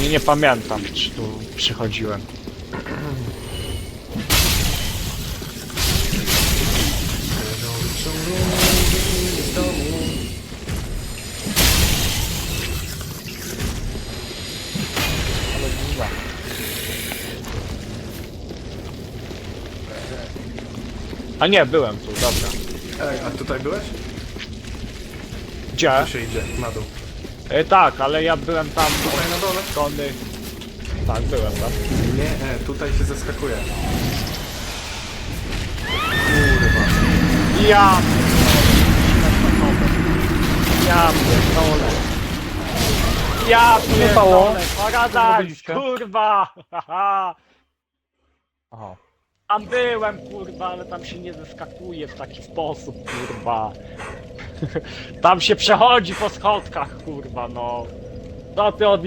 Nie, nie pamiętam, czy tu przychodziłem. A nie, byłem tu, dobra. Ej, a tutaj byłeś? Gdzie? Tu się idzie, na dół. E, tak, ale ja byłem tam Tutaj na dole? strony... Tak, byłem tam. Nie, e, tutaj się zeskakuje. Kurwa. Ja Ja pierdolę. Ja pierdolę. Paradise, Zrobiliście? kurwa. haha. Aha. Tam byłem, kurwa, ale tam się nie zeskakuje w taki sposób, kurwa. Tam się przechodzi po schodkach, kurwa, no. Co ty od